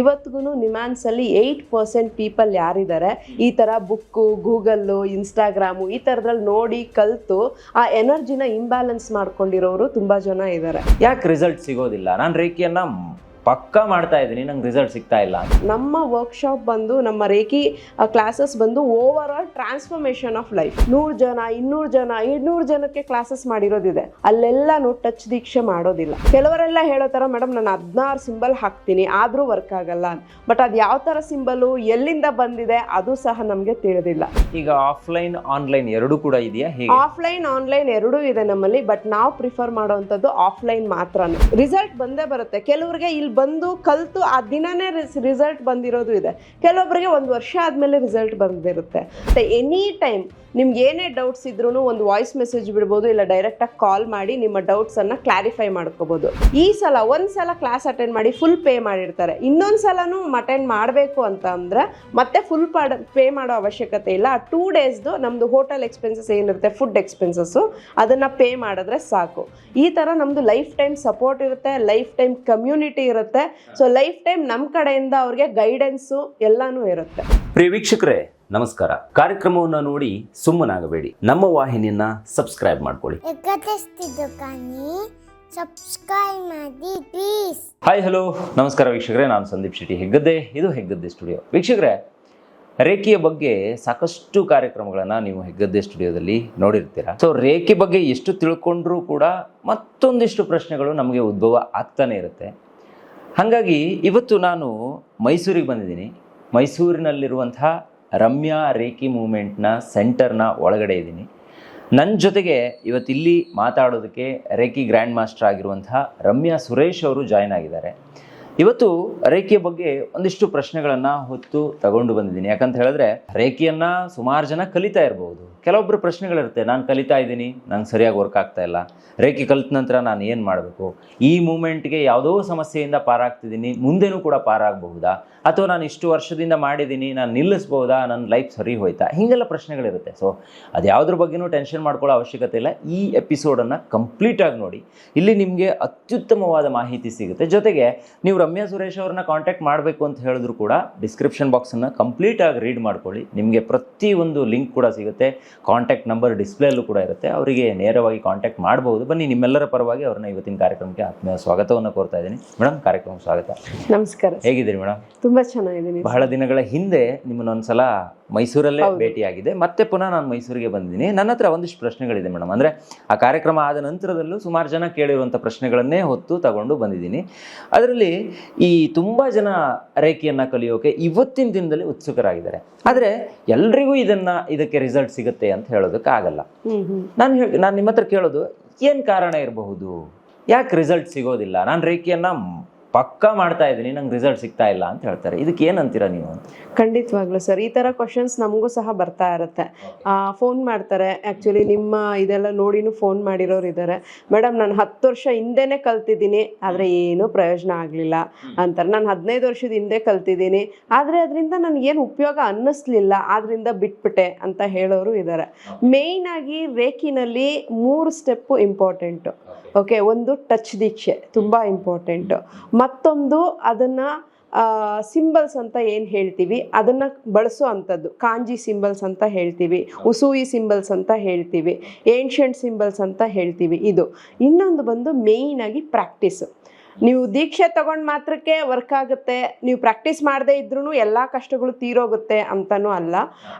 ಇವತ್ತಿಗೂ ನಿಮ್ಯಾನ್ಸಲ್ಲಿ eight percent people ಯಾರಿದ್ದಾರೆ? ಈ ಥರ ಬುಕ್ಕು, ಗೂಗಲ್ಲು, ಇನ್ಸ್ಟಾಗ್ರಾಮು ಈ ಥರದ್ರಲ್ಲಿ ನೋಡಿ ಕಲಿತು ಆ ಎನರ್ಜಿನ ಇಂಬ್ಯಾಲೆನ್ಸ್ ಮಾಡ್ಕೊಂಡಿರೋರು ತುಂಬ ಜನ ಇದ್ದಾರೆ. ಯಾಕೆ ರಿಸಲ್ಟ್ ಸಿಗೋದಿಲ್ಲ? ನಾನು ರೇಖಿಯನ್ನ ಪಕ್ಕಾ ಮಾಡ್ತಾ ಇದ್ದೀನಿ ನಂಗೆ ರಿಸಲ್ಟ್ ಸಿಗ್ತಾ ಇಲ್ಲ. ನಮ್ಮ ವರ್ಕ್ಶಾಪ್ ಬಂದು ನಮ್ಮ ರೇಖಿ ಕ್ಲಾಸಸ್ ಬಂದು over all transformation of life ನೂರು ಜನ ಇನ್ನೂರು ಜನ ಇನ್ನೂರು ಜನಕ್ಕೆ ಕ್ಲಾಸಸ್ ಮಾಡಿರೋದಿದೆ. ಅಲ್ಲೆಲ್ಲಾನು ಟಚ್ ದೀಕ್ಷೆ ಮಾಡೋದಿಲ್ಲ. ಕೆಲವರೆಲ್ಲ ಹೇಳೋ ಥರ ಮೇಡಮ್ ನಾನು ಹದಿನಾರು ಸಿಂಬಲ್ ಹಾಕ್ತೀನಿ ಆದರೂ ವರ್ಕ್ ಆಗಲ್ಲ ಬಟ್ ಅದು ಯಾವ ಥರ ಸಿಂಬಲು ಎಲ್ಲಿಂದ ಬಂದಿದೆ ಅದು ಸಹ ನಮಗೆ ತಿಳಿದಿಲ್ಲ. ಈಗ ಆಫ್ಲೈನ್ ಆನ್ಲೈನ್ ಎರಡು ಕೂಡ ಇದೆಯಾ? ಆಫ್ಲೈನ್ ಆನ್ಲೈನ್ ಎರಡೂ ಇದೆ ನಮ್ಮಲ್ಲಿ ಬಟ್ ನಾವು ಪ್ರಿಫರ್ ಮಾಡುವಂಥದ್ದು ಆಫ್ಲೈನ್ ಮಾತ್ರ ರಿಸಲ್ಟ್ ಬಂದೇ ಬರುತ್ತೆ. ಕೆಲವರಿಗೆ ಇಲ್ಲಿ ಬಂದು ಕಲಿತು ಆ ದಿನನೇ ರಿಸಲ್ಟ್ ಬಂದಿರೋದು ಇದೆ. ಕೆಲವೊಬ್ಬರಿಗೆ ಒಂದು ವರ್ಷ ಆದಮೇಲೆ ರಿಸಲ್ಟ್ ಬಂದಿರುತ್ತೆ. ಎನಿ ಟೈಮ್ ನಿಮ್ಗೆ ಏನೇ ಡೌಟ್ಸ್ ಇದ್ರೂ ಒಂದು ವಾಯ್ಸ್ ಮೆಸೇಜ್ ಬಿಡ್ಬೋದು, ಇಲ್ಲ ಡೈರೆಕ್ಟಾಗಿ ಕಾಲ್ ಮಾಡಿ ನಿಮ್ಮ ಡೌಟ್ಸನ್ನು ಕ್ಲಾರಿಫೈ ಮಾಡ್ಕೋಬೋದು. ಈ ಸಲ ಒಂದು ಸಲ ಕ್ಲಾಸ್ ಅಟೆಂಡ್ ಮಾಡಿ ಫುಲ್ ಪೇ ಮಾಡಿರ್ತಾರೆ. ಇನ್ನೊಂದು ಸಲನೂ ಅಟೆಂಡ್ ಮಾಡಬೇಕು ಅಂತ ಮತ್ತೆ ಫುಲ್ ಪೇ ಮಾಡೋ ಅವಶ್ಯಕತೆ ಇಲ್ಲ. ಆ ಟೂ ಡೇಸ್ದು ನಮ್ದು ಹೋಟೆಲ್ ಎಕ್ಸ್ಪೆನ್ಸಸ್ ಏನಿರುತ್ತೆ ಫುಡ್ ಎಕ್ಸ್ಪೆನ್ಸಸ್ಸು ಅದನ್ನು ಪೇ ಮಾಡಿದ್ರೆ ಸಾಕು. ಈ ಥರ ನಮ್ಮದು ಲೈಫ್ ಟೈಮ್ ಸಪೋರ್ಟ್ ಇರುತ್ತೆ ಲೈಫ್ ಟೈಮ್ ಕಮ್ಯುನಿಟಿ ಇರುತ್ತೆ. ಸೊ ಲೈಫ್ ಟೈಮ್ ನಮ್ಮ ಕಡೆಯಿಂದ ಅವ್ರಿಗೆ ಗೈಡೆನ್ಸು ಎಲ್ಲನೂ ಇರುತ್ತೆ. ಪ್ರಿಯ ವೀಕ್ಷಕರೇ ನಮಸ್ಕಾರ. ಕಾರ್ಯಕ್ರಮವನ್ನು ನೋಡಿ ಸುಮ್ಮನಾಗಬೇಡಿ. ನಮ್ಮ ವಾಹಿನಿಯನ್ನ ಸಬ್ಸ್ಕ್ರೈಬ್ ಮಾಡ್ಕೊಳ್ಳಿ. ಸಬ್ಸ್ಕ್ರೈಬ್ ಮಾಡಿ ಪ್ಲೀಸ್ ಹಾಯ್ ಹಲೋ ನಮಸ್ಕಾರ ವೀಕ್ಷಕರೇ ನಾನು ಸಂದೀಪ್ ಶೆಟ್ಟಿ ಹೆಗ್ಗದ್ದೆ. ಇದು ಹೆಗ್ಗದ್ದೆ ಸ್ಟುಡಿಯೋ ವೀಕ್ಷಕರೇ ರೇಖೆಯ ಬಗ್ಗೆ ಸಾಕಷ್ಟು ಕಾರ್ಯಕ್ರಮಗಳನ್ನು ನೀವು ಹೆಗ್ಗದ್ದೆ ಸ್ಟುಡಿಯೋದಲ್ಲಿ ನೋಡಿರ್ತೀರ. ಸೊ ರೇಖೆ ಬಗ್ಗೆ ಎಷ್ಟು ತಿಳ್ಕೊಂಡ್ರೂ ಕೂಡ ಮತ್ತೊಂದಿಷ್ಟು ಪ್ರಶ್ನೆಗಳು ನಮಗೆ ಉದ್ಭವ ಆಗ್ತಾನೆ ಇರುತ್ತೆ. ಹಾಗಾಗಿ ಇವತ್ತು ನಾನು ಮೈಸೂರಿಗೆ ಬಂದಿದ್ದೀನಿ. ಮೈಸೂರಿನಲ್ಲಿರುವಂತಹ ರಮ್ಯಾ ರೇಖಿ ಮೂಮೆಂಟ್ನ ಸೆಂಟರ್ನ ಒಳಗಡೆ ಇದ್ದೀನಿ. ನನ್ನ ಜೊತೆಗೆ ಇವತ್ತಿಲ್ಲಿ ಮಾತಾಡೋದಕ್ಕೆ ರೇಖಿ ಗ್ರ್ಯಾಂಡ್ ಮಾಸ್ಟರ್ ಆಗಿರುವಂತಹ ರಮ್ಯಾ ಸುರೇಶ್ ಅವರು ಜಾಯ್ನ್ ಆಗಿದ್ದಾರೆ. ಇವತ್ತು ರೇಖೆಯ ಬಗ್ಗೆ ಒಂದಿಷ್ಟು ಪ್ರಶ್ನೆಗಳನ್ನು ಹೊತ್ತು ತಗೊಂಡು ಬಂದಿದ್ದೀನಿ. ಯಾಕಂತ ಹೇಳಿದ್ರೆ ರೇಖೆಯನ್ನ ಸುಮಾರು ಜನ ಕಲಿತಾ ಇರಬಹುದು ಕೆಲವೊಬ್ಬರು ಪ್ರಶ್ನೆಗಳಿರುತ್ತೆ, ನಾನು ಕಲಿತಾ ಇದ್ದೀನಿ, ನಂಗೆ ಸರಿಯಾಗಿ ವರ್ಕ್ ಆಗ್ತಾ ಇಲ್ಲ. ರೇಖೆ ಕಲಿತ ನಂತರ ನಾನು ಏನು ಮಾಡಬೇಕು? ಈ ಮೂಮೆಂಟ್ಗೆ ಯಾವುದೋ ಸಮಸ್ಯೆಯಿಂದ ಪಾರಾಗ್ತಿದ್ದೀನಿ, ಮುಂದೆನೂ ಕೂಡ ಪಾರಾಗಬಹುದಾ? ಅಥವಾ ನಾನು ಇಷ್ಟು ವರ್ಷದಿಂದ ಮಾಡಿದ್ದೀನಿ, ನಾನು ನಿಲ್ಲಿಸ್ಬೋದಾ ನನ್ನ ಲೈಫ್ ಸರಿ ಹೋಯ್ತಾ? ಹೀಗೆಲ್ಲ ಪ್ರಶ್ನೆಗಳಿರುತ್ತೆ. ಸೊ ಅದು ಯಾವುದ್ರ ಬಗ್ಗೆನೂ ಟೆನ್ಷನ್ ಮಾಡ್ಕೊಳ್ಳೋ ಅವಶ್ಯಕತೆ ಇಲ್ಲ. ಈ ಎಪಿಸೋಡನ್ನು ಕಂಪ್ಲೀಟಾಗಿ ನೋಡಿ. ಇಲ್ಲಿ ನಿಮಗೆ ಅತ್ಯುತ್ತಮವಾದ ಮಾಹಿತಿ ಸಿಗುತ್ತೆ. ಜೊತೆಗೆ ನೀವು ರಮ್ಯಾ ಸುರೇಶ್ ಅವ್ರನ್ನ ಕಾಂಟ್ಯಾಕ್ಟ್ ಮಾಡಬೇಕು ಅಂತ ಹೇಳಿದ್ರು ಕೂಡ ಡಿಸ್ಕ್ರಿಪ್ಷನ್ ಬಾಕ್ಸನ್ನು ಕಂಪ್ಲೀಟಾಗಿ ರೀಡ್ ಮಾಡ್ಕೊಳ್ಳಿ. ನಿಮಗೆ ಒಂದು ಲಿಂಕ್ ಕೂಡ ಸಿಗುತ್ತೆ. ಕಾಂಟ್ಯಾಕ್ಟ್ ನಂಬರ್ ಡಿಸ್ಪ್ಲೇಲ್ಲೂ ಕೂಡ ಇರುತ್ತೆ. ಅವರಿಗೆ ನೇರವಾಗಿ ಕಾಂಟ್ಯಾಕ್ಟ್ ಮಾಡಬಹುದು ಬನ್ನಿ ನಿಮ್ಮೆಲ್ಲರ ಪರವಾಗಿ ಅವ್ರನ್ನ ಇವತ್ತಿನ ಕಾರ್ಯಕ್ರಮಕ್ಕೆ ಆತ್ಮೀಯ ಸ್ವಾಗತವನ್ನು ಕೋರ್ತಾ ಇದ್ದೀನಿ. ಮೇಡಮ್ ಕಾರ್ಯಕ್ರಮ ಸ್ವಾಗತ. ನಮಸ್ಕಾರ ಹೇಗಿದ್ದೀರಿ ಮೇಡಮ್ ತುಂಬ ಚೆನ್ನಾಗಿದ್ದೀನಿ ಬಹಳ ದಿನಗಳ ಹಿಂದೆ ನಿಮ್ಮನ್ನೊಂದ್ಸಲ ಮೈಸೂರಲ್ಲೇ ಭೇಟಿಯಾಗಿದೆ. ಮತ್ತೆ ಪುನಃ ನಾನು ಮೈಸೂರಿಗೆ ಬಂದಿದ್ದೀನಿ. ನನ್ನ ಹತ್ರ ಒಂದಿಷ್ಟು ಪ್ರಶ್ನೆಗಳಿದೆ ಮೇಡಮ್ ಅಂದರೆ ಆ ಕಾರ್ಯಕ್ರಮ ಆದ ನಂತರದಲ್ಲೂ ಸುಮಾರು ಜನ ಕೇಳಿರುವಂಥ ಪ್ರಶ್ನೆಗಳನ್ನೇ ಹೊತ್ತು ತಗೊಂಡು ಬಂದಿದ್ದೀನಿ. ಅದರಲ್ಲಿ ಈ ತುಂಬ ಜನ ರೇಖೆಯನ್ನು ಕಲಿಯೋಕೆ ಇವತ್ತಿನ ದಿನದಲ್ಲಿ ಉತ್ಸುಕರಾಗಿದ್ದಾರೆ. ಆದರೆ ಎಲ್ರಿಗೂ ಇದನ್ನ ಇದಕ್ಕೆ ರಿಸಲ್ಟ್ ಸಿಗುತ್ತೆ ಅಂತ ಹೇಳೋದಕ್ಕಾಗಲ್ಲ ನಾನು ಹೇಳಿ ನಾನು ನಿಮ್ಮ ಹತ್ರ ಕೇಳೋದು ಏನು ಕಾರಣ ಇರಬಹುದು? ಯಾಕೆ ರಿಸಲ್ಟ್ ಸಿಗೋದಿಲ್ಲ? ನಾನು ರೇಖೆಯನ್ನ ಪಕ್ಕಾ ಮಾಡ್ತಾ ಇದ್ದೀನಿ ನಂಗೆ ರಿಸಲ್ಟ್ ಸಿಗ್ತಾ ಇಲ್ಲ ಅಂತ ಹೇಳ್ತಾರೆ. ಇದಕ್ಕೆ ಏನಂತೀರಾ ನೀವು? ಖಂಡಿತವಾಗ್ಲೂ ಸರ್ ಈ ಥರ ಕ್ವಶನ್ಸ್ ನಮಗೂ ಸಹ ಬರ್ತಾ ಇರುತ್ತೆ. ಫೋನ್ ಮಾಡ್ತಾರೆ. ಆ್ಯಕ್ಚುಲಿ ನಿಮ್ಮ ಇದೆಲ್ಲ ನೋಡಿನೂ ಫೋನ್ ಮಾಡಿರೋರು ಇದ್ದಾರೆ. ಮೇಡಮ್ ನಾನು ಹತ್ತು ವರ್ಷ ಹಿಂದೆನೇ ಕಲ್ತಿದ್ದೀನಿ ಆದರೆ ಏನೂ ಪ್ರಯೋಜನ ಆಗಲಿಲ್ಲ ಅಂತಾರೆ. ನಾನು ಹದಿನೈದು ವರ್ಷದ ಹಿಂದೆ ಕಲ್ತಿದ್ದೀನಿ ಆದರೆ ಅದರಿಂದ ನನಗೇನು ಉಪಯೋಗ ಅನ್ನಿಸ್ಲಿಲ್ಲ ಆದ್ರಿಂದ ಬಿಟ್ಬಿಟ್ಟೆ ಅಂತ ಹೇಳೋರು ಇದ್ದಾರೆ. ಆಗಿ ರೇಖಿನಲ್ಲಿ ಮೂರು ಸ್ಟೆಪ್ಪು ಇಂಪಾರ್ಟೆಂಟು ಓಕೆ ಒಂದು ಟಚ್ ದೀಕ್ಷೆ ತುಂಬ ಇಂಪಾರ್ಟೆಂಟು ಮತ್ತೊಂದು ಅದನ್ನು ಸಿಂಬಲ್ಸ್ ಅಂತ ಏನು ಹೇಳ್ತೀವಿ? ಅದನ್ನು ಬಳಸೋ ಅಂಥದ್ದು. ಕಾಂಜಿ ಸಿಂಬಲ್ಸ್ ಅಂತ ಹೇಳ್ತೀವಿ. ಉಸೂಯಿ ಸಿಂಬಲ್ಸ್ ಅಂತ ಹೇಳ್ತೀವಿ. ಏನ್ಷಂಟ್ ಸಿಂಬಲ್ಸ್ ಅಂತ ಹೇಳ್ತೀವಿ. ಇದು. ಇನ್ನೊಂದು ಬಂದು ಮೇಯ್ನಾಗಿ ಪ್ರಾಕ್ಟೀಸು ನೀವು ದೀಕ್ಷೆ ತಗೊಂಡ್ ಮಾತ್ರಕ್ಕೆ ವರ್ಕ್ ಆಗುತ್ತೆ, ನೀವು ಪ್ರಾಕ್ಟೀಸ್ ಮಾಡದೇ ಇದ್ರೂ ಎಲ್ಲ ಕಷ್ಟಗಳು ತೀರೋಗುತ್ತೆ ಅಂತನೂ ಅಲ್ಲ.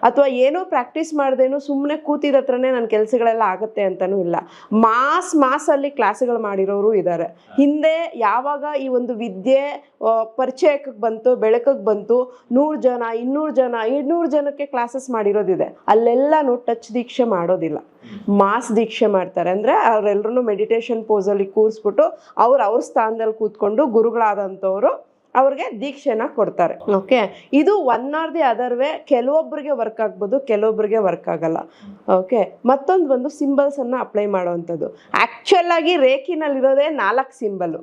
ಅಥವಾ ಏನೋ ಪ್ರಾಕ್ಟೀಸ್ ಮಾಡ್ದೇನು ಸುಮ್ಮನೆ ಕೂತಿದ ಹತ್ರನೇ ನನ್ನ ಕೆಲಸಗಳೆಲ್ಲ ಆಗುತ್ತೆ ಅಂತನೂ ಇಲ್ಲ. ಮಾಸ್ ಮಾಸಲ್ಲಿ ಕ್ಲಾಸ್ಗಳು ಮಾಡಿರೋರು ಇದ್ದಾರೆ ಹಿಂದೆ ಯಾವಾಗ ಈ ಒಂದು ವಿದ್ಯೆ ಪರಿಚಯಕ್ಕೆ ಬಂತು ಬೆಳಕಕ್ಕೆ ಬಂತು, ನೂರು ಜನ, ಇನ್ನೂರು ಜನ ಇನ್ನೂರು ಜನಕ್ಕೆ ಕ್ಲಾಸಸ್ ಮಾಡಿರೋದಿದೆ. ಅಲ್ಲೆಲ್ಲನೂ ಟಚ್ ದೀಕ್ಷೆ ಮಾಡೋದಿಲ್ಲ. ಮಾಸ್ ದೀಕ್ಷೆ ಮಾಡ್ತಾರೆ. ಅಂದರೆ ಅವರೆಲ್ಲರೂ ಮೆಡಿಟೇಷನ್ ಪೋಸಲ್ಲಿ ಕೂರಿಸ್ಬಿಟ್ಟು ಅವ್ರು ಅವ್ರ ಸ್ಥಾನದಲ್ಲಿ ಕೂತ್ಕೊಂಡು ಗುರುಗಳಾದಂಥವ್ರು ಅವ್ರಿಗೆ ದೀಕ್ಷೆನ ಕೊಡ್ತಾರೆ. ಓಕೆ ಇದು one or the other way ಕೆಲವೊಬ್ಬರಿಗೆ ವರ್ಕ್ ಆಗ್ಬೋದು ಕೆಲವೊಬ್ಬರಿಗೆ ವರ್ಕ್ ಆಗಲ್ಲ. ಓಕೆ ಮತ್ತೊಂದು ಬಂದು ಸಿಂಬಲ್ಸನ್ನು ಅಪ್ಲೈ ಮಾಡುವಂಥದ್ದು. ಆಕ್ಚುಯಲ್ ಆಗಿ ರೇಖಿನಲ್ಲಿರೋದೇ ನಾಲ್ಕು ಸಿಂಬಲ್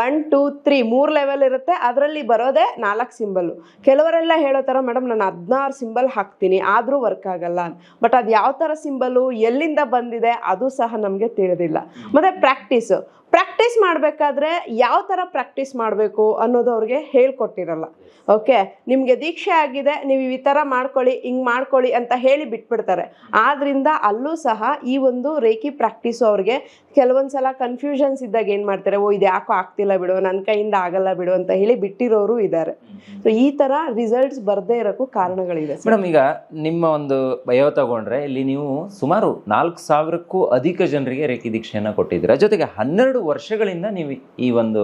ಒನ್ ಟೂ ತ್ರೀ ಮೂರು ಲೆವೆಲ್ ಇರುತ್ತೆ. ಅದರಲ್ಲಿ ಬರೋದೇ ನಾಲ್ಕು ಸಿಂಬಲ್ ಕೆಲವರೆಲ್ಲ ಹೇಳೋ ಥರ, ಮೇಡಮ್, ನಾನು ಹದಿನಾರು ಸಿಂಬಲ್ ಹಾಕ್ತೀನಿ. ಆದರೂ ವರ್ಕ್ ಆಗಲ್ಲ ಬಟ್ ಅದು ಯಾವ ಥರ ಸಿಂಬಲು ಎಲ್ಲಿಂದ ಬಂದಿದೆ, ಅದು ಸಹ ನಮಗೆ ತಿಳಿದಿಲ್ಲ. ಮತ್ತು ಪ್ರಾಕ್ಟೀಸು ಪ್ರಾಕ್ಟೀಸ್ ಮಾಡಬೇಕಾದ್ರೆ ಯಾವ ಥರ ಪ್ರಾಕ್ಟೀಸ್ ಮಾಡಬೇಕು ಅನ್ನೋದು ಅವ್ರಿಗೆ ಹೇಳ್ಕೊಟ್ಟಿರಲ್ಲ. ಓಕೆ ನಿಮಗೆ ದೀಕ್ಷೆ ಆಗಿದೆ, ನೀವು ಈ ಥರ ಮಾಡ್ಕೊಳ್ಳಿ, ಹಿಂಗೆ ಮಾಡ್ಕೊಳ್ಳಿ ಅಂತ ಹೇಳಿ ಬಿಟ್ಬಿಡ್ತಾರೆ. ಆದ್ರಿಂದ ಅಲ್ಲೂ ಸಹ ಈ ಒಂದು ರೇಖಿ ಪ್ರಾಕ್ಟೀಸು ಅವ್ರಿಗೆ ಕೆಲವೊಂದು ಸಲ ಕನ್ಫ್ಯೂಷನ್ಸ್ ಇದ್ದಾಗ ಏನು ಮಾಡ್ತಾರೆ, ಓ, ಇದು ಯಾಕೋ ಆಗ್ತಿಲ್ಲ ಬಿಡು ನನ್ನ ಕೈಯಿಂದ ಆಗಲ್ಲ ಬಿಡು ಅಂತ ಹೇಳಿ ಬಿಟ್ಟಿರೋರು ಇದ್ದಾರೆ. ಸೊ ಈ ಥರ ರಿಸಲ್ಟ್ಸ್ ಬರದೇ ಇರೋಕ್ಕೂ ಕಾರಣಗಳಿದೆ ಮೇಡಮ್, ಈಗ ನಿಮ್ಮ ಒಂದು ಭಯ ತಗೊಂಡ್ರೆ ಇಲ್ಲಿ ನೀವು ಸುಮಾರು ನಾಲ್ಕು ಸಾವಿರಕ್ಕೂ ಅಧಿಕ ಜನರಿಗೆ ರೇಖಿ ದೀಕ್ಷೆಯನ್ನು ಕೊಟ್ಟಿದ್ದೀರಾ. ಜೊತೆಗೆ ಹನ್ನೆರಡು ವರ್ಷಗಳಿಂದ ನೀವು ಈ ಒಂದು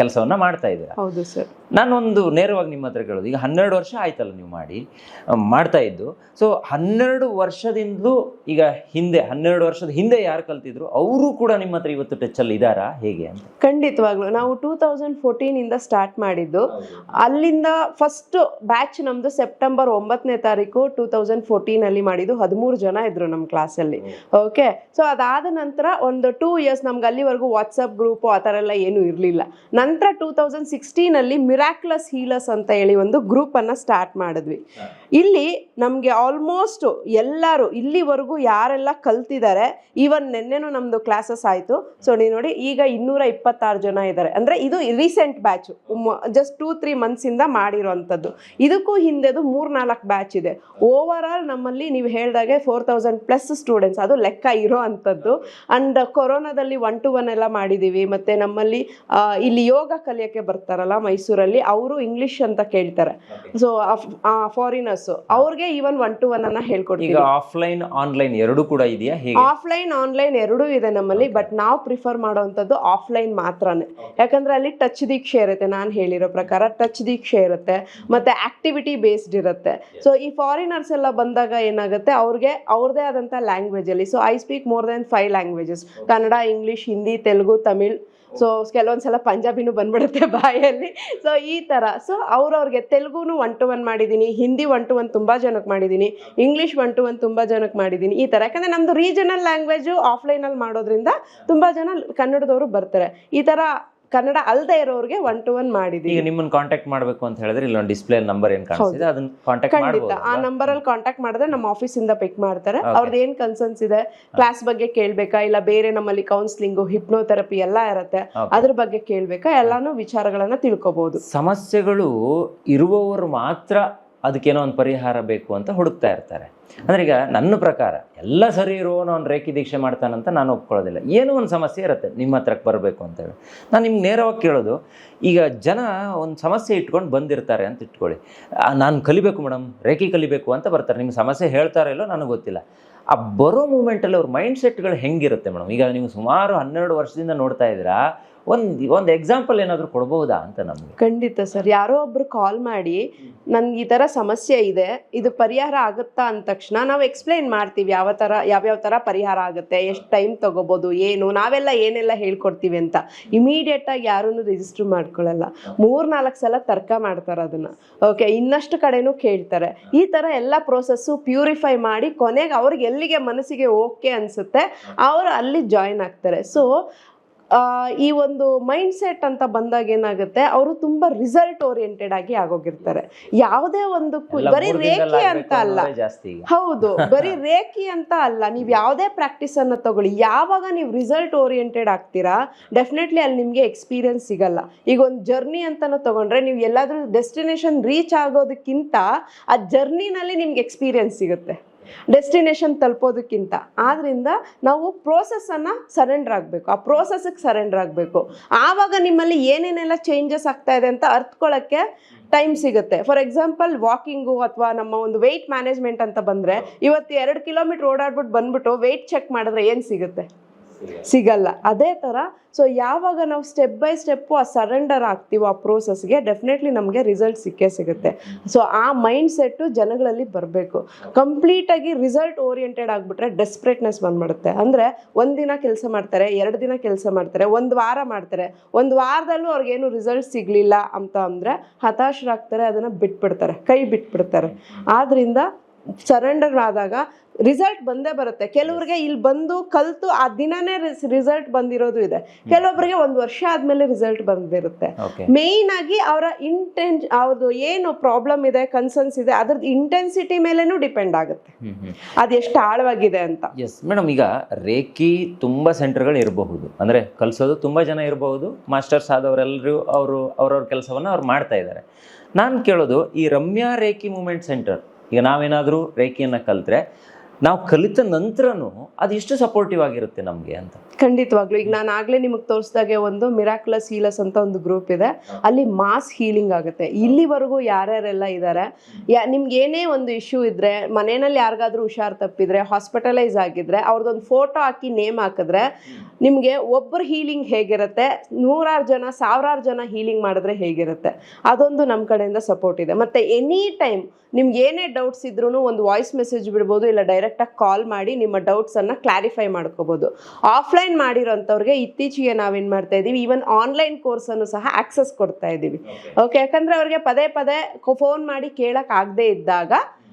ಕೆಲಸವನ್ನ ಮಾಡ್ತಾ ಇದ್ದೀರಾ? ಹೌದು ಸರ್. ನಾನೊಂದು ನೇರವಾಗಿ ನಿಮ್ಮ ಹತ್ರ ಕೇಳೋದು. ಈಗ ಹನ್ನೆರಡು ವರ್ಷ ಆಯ್ತಲ್ಲ ನೀವು ಮಾಡಿ ಮಾಡ್ತಾ ಇದ್ದು. ಸೊ ಹನ್ನೆರಡು ವರ್ಷದಿಂದಲೂ ಈಗ ಹಿಂದೆ ಹನ್ನೆರಡು ವರ್ಷದ ಹಿಂದೆ ಯಾರು ಕಲ್ತಿದ್ರು ಅವರು ಕೂಡ ನಿಮ್ಮ ಹತ್ರ ಇವತ್ತು ಅಲ್ಲಿ ಇದ್ದಾರಾ? ಹೇಗೆ ಅಂತ? ಖಂಡಿತವಾಗ್ಲು. ನಾವು ಟೂ ತೌಸಂಡ್ ಫೋರ್ಟೀನ್ ಇಂದ ಸ್ಟಾರ್ಟ್ ಮಾಡಿದ್ದು. ಅಲ್ಲಿಂದ ಫಸ್ಟ್ ಬ್ಯಾಚ್ ನಮ್ದು ಸೆಪ್ಟೆಂಬರ್ ಒಂಬತ್ತನೇ ತಾರೀಕು ಟೂ ತೌಸಂಡ್ ಫೋರ್ಟೀನ್ ಅಲ್ಲಿ ಮಾಡಿದ್ದು. ಹದಿಮೂರು ಜನ ಇದ್ರು ನಮ್ಮ ಕ್ಲಾಸಲ್ಲಿ ಓಕೆ ಸೊ ಅದಾದ ನಂತರ ಒಂದು ಟೂ ಇಯರ್ಸ್ ನಮ್ಗೆ ಅಲ್ಲಿವರೆಗೂ ವಾಟ್ಸಪ್ ಗ್ರೂಪ್ ಆ ಥರ ಎಲ್ಲ ಏನೂ ಇರಲಿಲ್ಲ. ನಂತರ ಟೂ ತೌಸಂಡ್ ಸಿಕ್ಸ್ಟೀನಲ್ಲಿ ಮಿರಾಕ್ಲಸ್ ಹೀಲರ್ಸ್ ಅಂತ ಹೇಳಿ ಒಂದು ಗ್ರೂಪನ್ನು ಸ್ಟಾರ್ಟ್ ಮಾಡಿದ್ವಿ. ಇಲ್ಲಿ ನಮಗೆ ಆಲ್ಮೋಸ್ಟ್ ಎಲ್ಲರೂ ಇಲ್ಲಿವರೆಗೂ ಯಾರೆಲ್ಲ ಕಲ್ತಿದ್ದಾರೆ ಈವನ್ ನಿನ್ನೆನೂ ನಮ್ಮದು ಕ್ಲಾಸಸ್ ಆಯಿತು. ಸೊ ನೀವು ನೋಡಿ, ಈಗ ಇನ್ನೂರ ಇಪ್ಪತ್ತಾರು ಜನ ಇದ್ದಾರೆ ಅಂದರೆ ಇದು recent batch just two three ಮಂತ್ಸಿಂದ ಮಾಡಿರೋವಂಥದ್ದು ಇದಕ್ಕೂ ಹಿಂದೆದು ಮೂರು ನಾಲ್ಕು ಬ್ಯಾಚ್ ಇದೆ. ಓವರ್ ಆಲ್ ನಮ್ಮಲ್ಲಿ ನೀವು ಹೇಳಿದಾಗೆ ಫೋರ್ ತೌಸಂಡ್ ಪ್ಲಸ್ ಸ್ಟೂಡೆಂಟ್ಸ್ ಅದು ಲೆಕ್ಕ ಇರೋ ಅಂಥದ್ದು. ಅಂಡ್ ಕೊರೋನಾದಲ್ಲಿ ಒನ್ ಟು ಒನ್ ಎಲ್ಲ ಮಾಡಿದ್ದೀವಿ ಮತ್ತು ನಮ್ಮಲ್ಲಿ ಇಲ್ಲಿ ಯೋಗ ಕಲಿಯೋಕ್ಕೆ ಬರ್ತಾರಲ್ಲ ಮೈಸೂರಲ್ಲಿ ಅವರು ಇಂಗ್ಲಿಷ್ ಅಂತ ಕೇಳ್ತಾರೆ. ಸೊ ಫಾರಿನರ್ಸ್ ಅವ್ರಿಗೆ ಈವನ್ ಒನ್ ಟು ಒನ್ ಅನ್ನ ಹೇಳ್ಕೊಡ್ತೀವಿ. ಆಫ್ಲೈನ್ ಆನ್ಲೈನ್ ಎರಡು ಕೂಡ ಇದೆಯಾ? ಆಫ್ಲೈನ್ ಆನ್ಲೈನ್ ಎರಡೂ ಇದೆ ನಮ್ಮಲ್ಲಿ ಬಟ್ ನಾವು ಪ್ರಿಫರ್ ಮಾಡುವಂಥದ್ದು ಆಫ್ಲೈನ್ ಮಾತ್ರನೇ. ಯಾಕಂದ್ರೆ ಅಲ್ಲಿ ಟಚ್ ದೀಕ್ಷೆ ಇರುತ್ತೆ ನಾನು ಹೇಳಿರೋ ಪ್ರಕಾರ ಟಚ್ ದೀಕ್ಷೆ ಇರುತ್ತೆ ಮತ್ತೆ ಆಕ್ಟಿವಿಟಿ ಬೇಸ್ಡ್ ಇರುತ್ತೆ. ಸೊ ಈ ಫಾರಿನರ್ಸ್ ಎಲ್ಲ ಬಂದಾಗ ಏನಾಗುತ್ತೆ ಅವ್ರಿಗೆ ಅವ್ರದೇ ಆದಂಥ ಲ್ಯಾಂಗ್ವೇಜ್ ಅಲ್ಲಿ so I speak more than five languages Kannada English Hindi Telugu Tamil. So ಕೆಲವೊಂದ್ಸಲ ಪಂಜಾಬಿನೂ ಬಂದ್ಬಿಡುತ್ತೆ ಬಾಯಲ್ಲಿ. ಸೊ ಈ ಥರ ಸೊ ಅವ್ರವ್ರಿಗೆ ತೆಲುಗುನು ಒನ್ ಟು ಒನ್ ಮಾಡಿದ್ದೀನಿ ಹಿಂದಿ ಒನ್ ಟು ಒನ್ ತುಂಬ ಜನಕ್ಕೆ ಮಾಡಿದ್ದೀನಿ ಇಂಗ್ಲೀಷ್ ಒನ್ ಟು ಒನ್ ತುಂಬ ಜನಕ್ಕೆ ಮಾಡಿದ್ದೀನಿ ಈ ಥರ ಯಾಕಂದರೆ ನಮ್ಮದು ರೀಜನಲ್ ಲ್ಯಾಂಗ್ವೇಜು ಆಫ್ಲೈನಲ್ಲಿ ಮಾಡೋದ್ರಿಂದ ತುಂಬ ಜನ ಕನ್ನಡದವರು ಬರ್ತಾರೆ. ಈ ಥರ ಕನ್ನಡ ಅಲ್ಲದೆ ಇರೋರಿಗೆ ಒನ್ ಟು ಒನ್ ಮಾಡಿದೀವಿ. ಈಗ ನಿಮ್ಮನ್ನ ಕಾಂಟ್ಯಾಕ್ಟ್ ಮಾಡಬೇಕು ಅಂತ ಹೇಳಿದ್ರೆ ಇಲ್ಲೊಂದು ಡಿಸ್ಪ್ಲೇ ನಂಬರ್ ಏನ್ ಕಾಣಿಸ್ತಿದೆ ಅದನ್ನ ಕಾಂಟ್ಯಾಕ್ಟ್ ಖಂಡಿತ. ಮಾಡಬಹುದು ಆ ನಂಬರ್ ಅಲ್ಲಿ ಕಾಂಟ್ಯಾಕ್ಟ್ ಮಾಡಿದ್ರೆ ನಮ್ಮ ಆಫೀಸ್ ಇಂದ ಪಿಕ್ ಮಾಡ್ತಾರೆ. ಅವ್ರದ್ದು ಏನ್ ಕನ್ಸರ್ನ್ಸ್ ಇದೆ ಕ್ಲಾಸ್ ಬಗ್ಗೆ ಕೇಳಬೇಕಾ? ಇಲ್ಲ ಬೇರೆ ನಮ್ಮಲ್ಲಿ ಕೌನ್ಸಿಲಿಂಗು ಹಿಪ್ನೋಥೆರಪಿ ಎಲ್ಲ ಇರುತ್ತೆ. ಅದ್ರ ಬಗ್ಗೆ ಕೇಳಬೇಕಾ? ಎಲ್ಲಾನು ವಿಚಾರಗಳನ್ನ ತಿಳ್ಕೊಬಹುದು ಸಮಸ್ಯೆಗಳು ಇರುವವರು ಮಾತ್ರ ಅದಕ್ಕೇನೋ ಒಂದು ಪರಿಹಾರ ಬೇಕು ಅಂತ ಹುಡುಕ್ತಾ ಇರ್ತಾರೆ. ಅಂದ್ರೆ ಈಗ ನನ್ನ ಪ್ರಕಾರ ಎಲ್ಲ ಸರಿ ಇರೋನು ಅವ್ನು ರೇಖಿ ದೀಕ್ಷೆ ಮಾಡ್ತಾನಂತ ನಾನು ಒಪ್ಕೊಳ್ಳೋದಿಲ್ಲ. ಏನೋ ಒಂದು ಸಮಸ್ಯೆ ಇರುತ್ತೆ, ನಿಮ್ಮ ಹತ್ರಕ್ಕೆ ಬರಬೇಕು ಅಂತೇಳಿ ನಾನು ನಿಮ್ಗೆ ನೇರವಾಗಿ ಕೇಳೋದು, ಈಗ ಜನ ಒಂದು ಸಮಸ್ಯೆ ಇಟ್ಕೊಂಡು ಬಂದಿರ್ತಾರೆ ಅಂತ ಇಟ್ಕೊಳ್ಳಿ. ನಾನು ಕಲಿಬೇಕು ಮೇಡಮ್ ರೇಖಿ ಕಲಿಬೇಕು ಅಂತ ಬರ್ತಾರೆ. ನಿಮ್ಗೆ ಸಮಸ್ಯೆ ಹೇಳ್ತಾರೋ ಇಲ್ಲೋ ನನಗೆ ಗೊತ್ತಿಲ್ಲ. ಆ, ಬರೋ ಮೂಮೆಂಟಲ್ಲಿ ಅವ್ರ ಮೈಂಡ್ ಸೆಟ್ಗಳು ಹೆಂಗಿರುತ್ತೆ ಮೇಡಮ್ ಈಗ ನೀವು ಸುಮಾರು ಹನ್ನೆರಡು ವರ್ಷದಿಂದ ನೋಡ್ತಾ ಇದ್ದೀರಾ ಒಂದು ಒಂದು ಎಕ್ಸಾಂಪಲ್ ಏನಾದರೂ ಕೊಡ್ಬೋದಾ ಅಂತ ನಮಗೆ? ಖಂಡಿತ ಸರ್. ಯಾರೋ ಒಬ್ರು ಕಾಲ್ ಮಾಡಿ, ನನ್ಗೆ ಈ ಥರ ಸಮಸ್ಯೆ ಇದೆ, ಇದು ಪರಿಹಾರ ಆಗುತ್ತಾ? ಅಂದ ತಕ್ಷಣ ನಾವು ಎಕ್ಸ್ಪ್ಲೈನ್ ಮಾಡ್ತೀವಿ, ಯಾವ ಥರ ಯಾವ್ಯಾವ ಥರ ಪರಿಹಾರ ಆಗುತ್ತೆ, ಎಷ್ಟು ಟೈಮ್ ತಗೋಬೋದು, ಏನು, ನಾವೆಲ್ಲ ಏನೆಲ್ಲ ಹೇಳ್ಕೊಡ್ತೀವಿ ಅಂತ. ಇಮಿಡಿಯೇಟಾಗಿ ಯಾರೂ ರಿಜಿಸ್ಟರ್ ಮಾಡ್ಕೊಳ್ಳಲ್ಲ ಮೂರ್ನಾಲ್ಕು ಸಲ ತರ್ಕ ಮಾಡ್ತಾರೆ ಅದನ್ನ. ಓಕೆ ಇನ್ನಷ್ಟು ಕಡೆನೂ ಕೇಳ್ತಾರೆ. ಈ ಥರ ಎಲ್ಲ ಪ್ರೋಸೆಸ್ಸು ಪ್ಯೂರಿಫೈ ಮಾಡಿ ಕೊನೆಗೆ ಅವ್ರಿಗೆ ಎಲ್ಲಿಗೆ ಮನಸ್ಸಿಗೆ ಓಕೆ ಅನ್ಸುತ್ತೆ, ಅವರು ಅಲ್ಲಿ ಜಾಯಿನ್ ಆಗ್ತಾರೆ. ಸೊ ಈ ಒಂದು ಮೈಂಡ್ ಸೆಟ್ ಅಂತ ಬಂದಾಗ ಏನಾಗುತ್ತೆ? ಅವರು ತುಂಬಾ ರಿಸಲ್ಟ್ ಓರಿಯೆಂಟೆಡ್ ಆಗಿ ಆಗೋಗಿರ್ತಾರೆ. ಯಾವುದೇ ಒಂದು ಕು- ಎಲ್ಲ ಬರೀ ರೇಖಿ ಅಂತ ಅಲ್ಲ. ಹೌದು ಬರೀ ರೇಖಿ ಅಂತ ಅಲ್ಲ. ನೀವು ಯಾವುದೇ ಪ್ರಾಕ್ಟೀಸ್ ಅನ್ನ ತಗೊಳ್ಳಿ. ಯಾವಾಗ ನೀವು ರಿಸಲ್ಟ್ ಓರಿಯೆಂಟೆಡ್ ಆಗ್ತೀರಾ? ಡೆಫಿನೆಟ್ಲಿ ಅಲ್ಲಿ ನಿಮಗೆ ಎಕ್ಸ್ಪೀರಿಯನ್ಸ್ ಸಿಗಲ್ಲ. ಈಗ ಒಂದು ಜರ್ನಿ ಅಂತಾನೂ ತಗೊಂಡ್ರೆ ನೀವು ಎಲ್ಲಾದ್ರೂ ಡೆಸ್ಟಿನೇಷನ್ ರೀಚ್ ಆಗೋದಕ್ಕಿಂತ ಆ ಜರ್ನಿನಲ್ಲಿ ನಿಮ್ಗೆ ಎಕ್ಸ್ಪೀರಿಯನ್ಸ್ ಸಿಗುತ್ತೆ. ಡೆಸ್ಟಿನೇಷನ್ ತಲುಪೋದಕ್ಕಿಂತ. ಆದ್ದರಿಂದ ನಾವು ಪ್ರೋಸೆಸನ್ನು ಅನ್ನ ಸರೆಂಡರ್ ಆಗಬೇಕು. ಆ ಪ್ರೋಸೆಸ್ಗೆ ಸರೆಂಡರ್ ಆಗಬೇಕು. ಆವಾಗ ನಿಮ್ಮಲ್ಲಿ ಏನೇನೆಲ್ಲ ಚೇಂಜಸ್ ಆಗ್ತಾ ಇದೆ ಅಂತ ಅರ್ಥಕೊಳ್ಳೋಕ್ಕೆ ಟೈಮ್ ಸಿಗುತ್ತೆ. ಫಾರ್ ಎಕ್ಸಾಂಪಲ್ ವಾಕಿಂಗು ಅಥವಾ ನಮ್ಮ ಒಂದು ವೆಯ್ಟ್ ಮ್ಯಾನೇಜ್ಮೆಂಟ್ ಅಂತ ಬಂದರೆ ಇವತ್ತು ಎರಡು ಕಿಲೋಮೀಟರ್ ಓಡಾಡ್ಬಿಟ್ಟು ಬಂದ್ಬಿಟ್ಟು ವೆಯ್ಟ್ ಚೆಕ್ ಮಾಡಿದ್ರೆ ಏನು ಸಿಗುತ್ತೆ? ಸಿಗಲ್ಲ. ಅದೇ ಥರ ಸೊ ಯಾವಾಗ ನಾವು ಸ್ಟೆಪ್ ಬೈ ಸ್ಟೆಪ್ಪು ಆ ಸರೆಂಡರ್ ಆಗ್ತೀವೋ ಆ ಪ್ರೋಸೆಸ್ಗೆ ಡೆಫಿನೆಟ್ಲಿ ನಮಗೆ ರಿಸಲ್ಟ್ ಸಿಕ್ಕೇ ಸಿಗುತ್ತೆ. ಸೊ ಆ ಮೈಂಡ್ ಸೆಟ್ಟು ಜನಗಳಲ್ಲಿ ಬರಬೇಕು. ಕಂಪ್ಲೀಟಾಗಿ ರಿಸಲ್ಟ್ ಓರಿಯೆಂಟೆಡ್ ಆಗಿಬಿಟ್ರೆ ಡೆಸ್ಪ್ರೇಟ್ನೆಸ್ ಬಂದ್ಬಿಡುತ್ತೆ. ಅಂದರೆ ಒಂದಿನ ಕೆಲಸ ಮಾಡ್ತಾರೆ, ಎರಡು ದಿನ ಕೆಲಸ ಮಾಡ್ತಾರೆ, ಒಂದು ವಾರ ಮಾಡ್ತಾರೆ. ಒಂದು ವಾರದಲ್ಲೂ ಅವ್ರಿಗೇನು ರಿಸಲ್ಟ್ ಸಿಗಲಿಲ್ಲ ಅಂತ ಅಂದರೆ ಹತಾಶರಾಗ್ತಾರೆ, ಅದನ್ನು ಬಿಟ್ಬಿಡ್ತಾರೆ, ಕೈ ಬಿಟ್ಬಿಡ್ತಾರೆ. ಆದ್ದರಿಂದ ಸರೆಂಡರ್ ಆದಾಗ ರಿಸಲ್ಟ್ ಬಂದೇ ಬರುತ್ತೆ. ಕೆಲವ್ರಿಗೆ ಇಲ್ಲಿ ಬಂದು ಕಲ್ತು ಆ ದಿನನೇ ರಿಸಲ್ಟ್ ಬಂದಿರೋದು ಇದೆ. ಕೆಲವೊಬ್ಬರಿಗೆ ಒಂದು ವರ್ಷ ಆದ್ಮೇಲೆ ರಿಸಲ್ಟ್ ಬಂದಿರುತ್ತೆ. ಮೇಯ್ನ್ ಆಗಿ ಅವರ ಇಂಟೆನ್ ಅವ್ರದ್ದು ಏನು ಪ್ರಾಬ್ಲಮ್ ಇದೆ ಕನ್ಸರ್ನ್ಸ್ ಇದೆ ಅದ್ರದ್ದು ಇಂಟೆನ್ಸಿಟಿ ಮೇಲೇನು ಡಿಪೆಂಡ್ ಆಗುತ್ತೆ. ಅದು ಎಷ್ಟು ಆಳವಾಗಿದೆ ಅಂತ. ಎಸ್ ಮೇಡಮ್ ಈಗ ರೇಖಿ ತುಂಬಾ ಸೆಂಟರ್ಗಳು ಇರಬಹುದು. ಅಂದ್ರೆ ಕಲಿಸೋದು ತುಂಬಾ ಜನ ಇರಬಹುದು ಮಾಸ್ಟರ್ಸ್ ಆದವರೆಲ್ಲರೂ ಅವರು ಅವ್ರವ್ರ ಕೆಲಸವನ್ನ ಅವ್ರು ಮಾಡ್ತಾ ಇದ್ದಾರೆ. ನಾನು ಕೇಳೋದು ಈ ರಮ್ಯಾ ರೇಖಿ ಮೂಮೆಂಟ್ ಸೆಂಟರ್ ಈಗ ನಾವೇನಾದರೂ ರೇಖಿಯನ್ನು ಕಲಿತ್ರೆ ನಾವು ಕಲಿತ ನಂತರನೂ ಅದು ಎಷ್ಟು ಸಪೋರ್ಟಿವ್ ಆಗಿರುತ್ತೆ ನಮಗೆ ಅಂತ. ಖಂಡಿತವಾಗ್ಲು. ಈಗ ನಾನು ಆಗ್ಲೇ ನಿಮಗೆ ತೋರಿಸಿದಾಗೆ ಒಂದು ಮಿರಾಕ್ಲಸ್ ಹೀಲಸ್ ಅಂತ ಒಂದು ಗ್ರೂಪ್ ಇದೆ. ಅಲ್ಲಿ ಮಾಸ್ ಹೀಲಿಂಗ್ ಆಗುತ್ತೆ. ಇಲ್ಲಿವರೆಗೂ ಯಾರ್ಯಾರೆಲ್ಲ ಇದ್ದಾರೆ ನಿಮ್ಗೆ ಏನೇ ಒಂದು ಇಶ್ಯೂ ಇದ್ರೆ, ಮನೆಯಲ್ಲಿ ಯಾರಿಗಾದ್ರೂ ಹುಷಾರ್ ತಪ್ಪಿದ್ರೆ ಹಾಸ್ಪಿಟಲೈಸ್ ಆಗಿದ್ರೆ ಅವ್ರದ್ದೊಂದು ಫೋಟೋ ಹಾಕಿ ನೇಮ್ ಹಾಕಿದ್ರೆ, ನಿಮಗೆ ಒಬ್ಬರು ಹೀಲಿಂಗ್ ಹೇಗಿರುತ್ತೆ, ನೂರಾರು ಜನ, ಸಾವಿರಾರು ಜನ ಹೀಲಿಂಗ್ ಮಾಡಿದ್ರೆ ಹೇಗಿರುತ್ತೆ, ಅದೊಂದು ನಮ್ಮ ಕಡೆಯಿಂದ ಸಪೋರ್ಟ್ ಇದೆ. ಮತ್ತೆ ಎನಿ ಟೈಮ್ ನಿಮ್ಗೆ ಏನೇ ಡೌಟ್ಸ್ ಇದ್ರೂ ಒಂದು ವಾಯ್ಸ್ ಮೆಸೇಜ್ ಬಿಡ್ಬೋದು, ಇಲ್ಲ ಡೈರೆಕ್ಟಾಗಿ ಕಾಲ್ ಮಾಡಿ ನಿಮ್ಮ ಡೌಟ್ಸನ್ನು ಕ್ಲಾರಿಫೈ ಮಾಡ್ಕೋಬೋದು. ಆಫ್ಲೈನ್ ಮಾಡಿರೋಂಥವ್ರಿಗೆ ಇತ್ತೀಚೆಗೆ ನಾವೇನು ಮಾಡ್ತಾ ಇದ್ದೀವಿ ಈವನ್ ಆನ್ಲೈನ್ ಕೋರ್ಸನ್ನು ಸಹ ಆಕ್ಸೆಸ್ ಕೊಡ್ತಾ ಇದ್ದೀವಿ ಓಕೆ ಯಾಕಂದ್ರೆ ಅವ್ರಿಗೆ ಪದೇ ಪದೇ ಫೋನ್ ಮಾಡಿ ಕೇಳಕ್ ಆಗದೆ ಇದ್ದಾಗ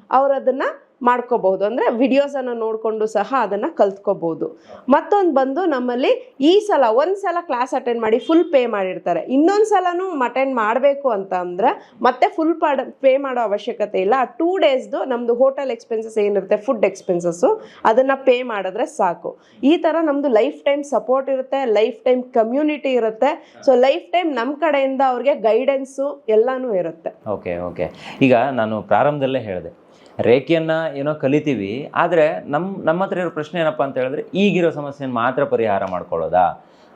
ಅವ್ರು ಅದನ್ನ ಮಾಡ್ಕೋಬಹುದು. ಅಂದ್ರೆ ವಿಡಿಯೋಸ್ ನೋಡಿಕೊಂಡು ಸಹ ಅದನ್ನ ಕಲ್ತ್ಕೋಬಹುದು. ಮತ್ತೊಂದು ಬಂದು ನಮ್ಮಲ್ಲಿ ಈ ಸಲ ಒಂದ್ ಸಲ ಕ್ಲಾಸ್ ಅಟೆಂಡ್ ಮಾಡಿ ಫುಲ್ ಪೇ ಮಾಡಿರ್ತಾರೆ. ಇನ್ನೊಂದು ಸಲನೂ ಅಟೆಂಡ್ ಮಾಡಬೇಕು ಅಂತ ಅಂದ್ರೆ ಮತ್ತೆ ಫುಲ್ ಪೇ ಮಾಡೋ ಅವಶ್ಯಕತೆ ಇಲ್ಲ. ಆ ಟೂ ಡೇಸ್ದು ನಮ್ದು ಹೋಟೆಲ್ ಎಕ್ಸ್ಪೆನ್ಸಸ್ ಏನಿರುತ್ತೆ ಫುಡ್ ಎಕ್ಸ್ಪೆನ್ಸಸ್ಸು ಅದನ್ನ ಪೇ ಮಾಡಿದ್ರೆ ಸಾಕು. ಈ ತರ ನಮ್ದು ಲೈಫ್ ಟೈಮ್ ಸಪೋರ್ಟ್ ಇರುತ್ತೆ ಲೈಫ್ ಟೈಮ್ ಕಮ್ಯುನಿಟಿ ಇರುತ್ತೆ. ಸೊ ಲೈಫ್ ಟೈಮ್ ನಮ್ಮ ಕಡೆಯಿಂದ ಅವ್ರಿಗೆ ಗೈಡೆನ್ಸು ಎಲ್ಲನೂ ಇರುತ್ತೆ. ಓಕೆ ಓಕೆ ಈಗ ನಾನು ಪ್ರಾರಂಭದಲ್ಲೇ ಹೇಳಿದೆ. ರೇಖೆಯನ್ನು ಏನೋ ಕಲಿತೀವಿ ಆದರೆ ನಮ್ಮ ನಮ್ಮ ಹತ್ರ ಇರೋ ಪ್ರಶ್ನೆ ಏನಪ್ಪ ಅಂತ ಹೇಳಿದ್ರೆ ಈಗಿರೋ ಸಮಸ್ಯೆನ ಮಾತ್ರ ಪರಿಹಾರ ಮಾಡ್ಕೊಳ್ಳೋದಾ?